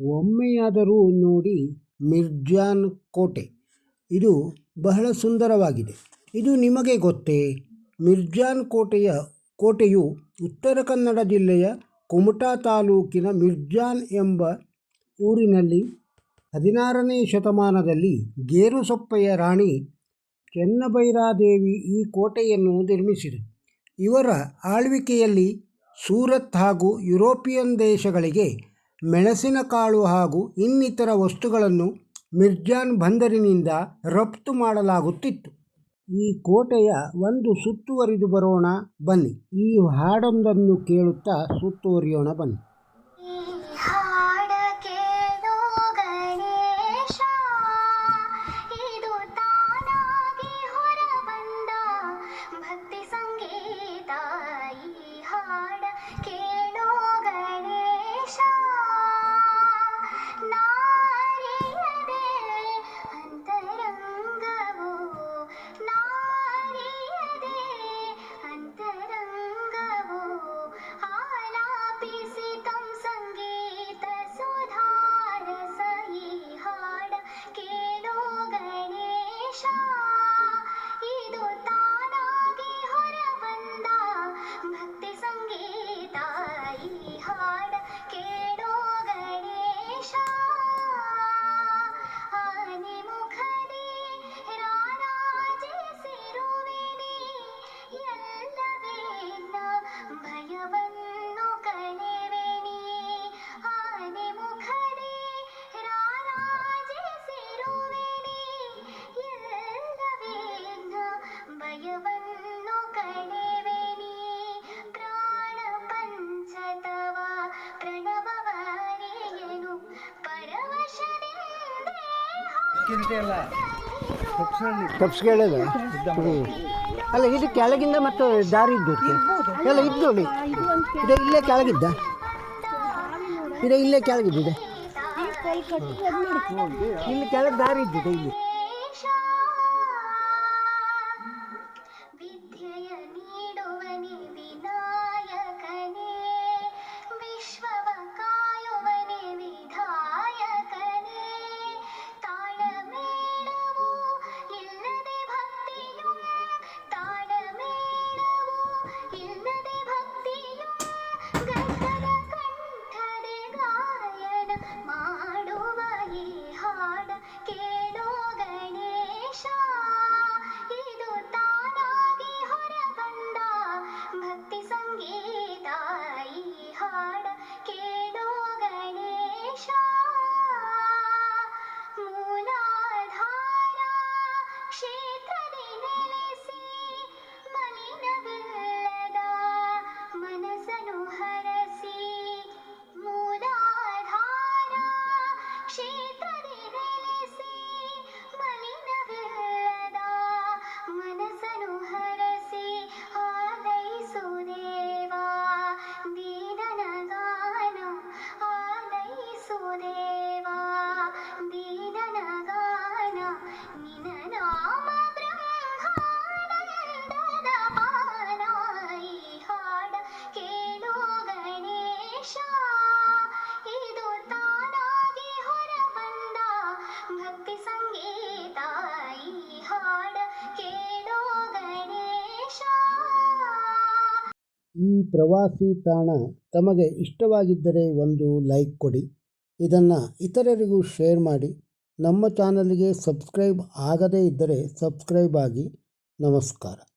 ಒಮ್ಮೆಯಾದರೂ ನೋಡಿ ಮಿರ್ಜಾನ್ ಕೋಟೆ. ಇದು ಬಹಳ ಸುಂದರವಾಗಿದೆ. ಇದು ನಿಮಗೆ ಗೊತ್ತೇ? ಮಿರ್ಜಾನ್ ಕೋಟೆಯ ಕೋಟೆಯು ಉತ್ತರ ಕನ್ನಡ ಜಿಲ್ಲೆಯ ಕುಮಟಾ ತಾಲೂಕಿನ ಮಿರ್ಜಾನ್ ಎಂಬ ಊರಿನಲ್ಲಿ ಹದಿನಾರನೇ ಶತಮಾನದಲ್ಲಿ ಗೇರುಸೊಪ್ಪೆಯ ರಾಣಿ ಚೆನ್ನಭೈರಾದೇವಿ ಈ ಕೋಟೆಯನ್ನು ನಿರ್ಮಿಸಿದರು ಇವರ ಆಳ್ವಿಕೆಯಲ್ಲಿ ಸೂರತ್ ಹಾಗೂ ಯುರೋಪಿಯನ್ ದೇಶಗಳಿಗೆ ಮೆಣಸಿನಕಾಳು ಹಾಗೂ ಇನ್ನಿತರ ವಸ್ತುಗಳನ್ನು ಮಿರ್ಜಾನ್ ಬಂದರಿನಿಂದ ರಫ್ತು ಮಾಡಲಾಗುತ್ತಿತ್ತು. ಈ ಕೋಟೆಯ ಒಂದು ಸುತ್ತುವರಿದು ಬರೋಣ, ಬನ್ನಿ. ಈ ಹಾಡೊಂದನ್ನು ಕೇಳುತ್ತಾ ಸುತ್ತುವರಿಯೋಣ, ಬನ್ನಿ. ಕೇಳೋ ಭಕ್ತಿ ಕೇಳೋ ತಪ್ಸ್ ಕೇಳಿದ ಅಲ್ಲ? ಇದು ಕೆಳಗಿಂದ ಮತ್ತು ದಾರಿ ಇದ್ದು ಎಲ್ಲ ಇದ್ದು ನೋಡಿ. ಇದು ಇಲ್ಲೇ ಕೆಳಗಿದ್ದ? ಇದು ಇಲ್ಲೇ ಕೆಳಗಿದ್ದಿದೆ? ಇಲ್ಲಿ ಕೆಳಗೆ ದಾರಿ ಇದ್ದಿದೆ ಇಲ್ಲಿ. ಈ ಪ್ರವಾಸಿ ತಾಣ ತಮಗೆ ಇಷ್ಟವಾಗಿದ್ದರೆ ಒಂದು ಲೈಕ್ ಕೊಡಿ. ಇದನ್ನು ಇತರರಿಗೂ ಶೇರ್ ಮಾಡಿ. ನಮ್ಮ ಚಾನಲ್ಗೆ ಸಬ್ಸ್ಕ್ರೈಬ್ ಆಗದೇ ಇದ್ದರೆ ಸಬ್ಸ್ಕ್ರೈಬ್ ಆಗಿ. ನಮಸ್ಕಾರ.